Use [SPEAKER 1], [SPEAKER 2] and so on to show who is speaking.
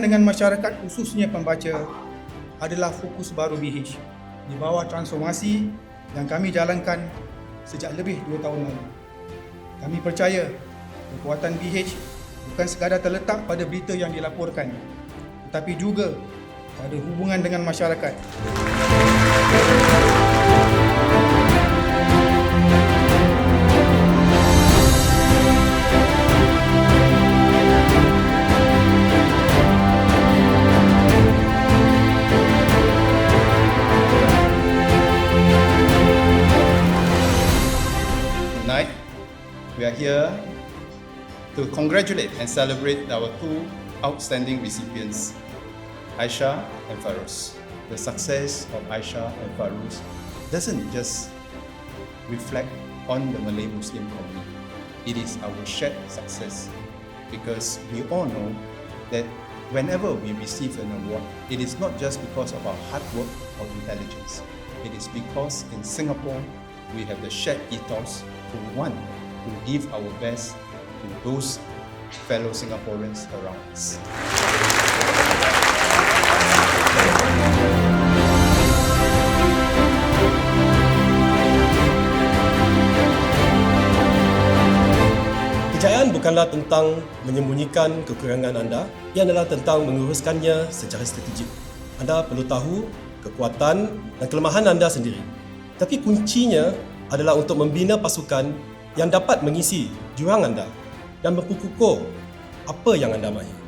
[SPEAKER 1] dengan masyarakat khususnya pembaca adalah fokus baru BH di bawah transformasi yang kami jalankan sejak lebih dua tahun lalu. Kami percaya kekuatan BH bukan sekadar terletak pada berita yang dilaporkan tetapi juga pada hubungan dengan masyarakat.
[SPEAKER 2] We are here to congratulate and celebrate our two outstanding recipients, Aisha and Farouz. The success of Aisha and Farouz doesn't just reflect on the Malay Muslim community. It is our shared success because we all know that whenever we receive an award, it is not just because of our hard work or intelligence. It is because in Singapore, we have the shared ethos to want to give our best to those fellow Singaporeans around us.
[SPEAKER 3] Kejayaan bukanlah tentang menyembunyikan kekurangan anda, ia adalah tentang menguruskannya secara strategik. Anda perlu tahu kekuatan dan kelemahan anda sendiri. Tapi kuncinya adalah untuk membina pasukan yang dapat mengisi jurang anda dan memperkukuh apa yang anda mahir.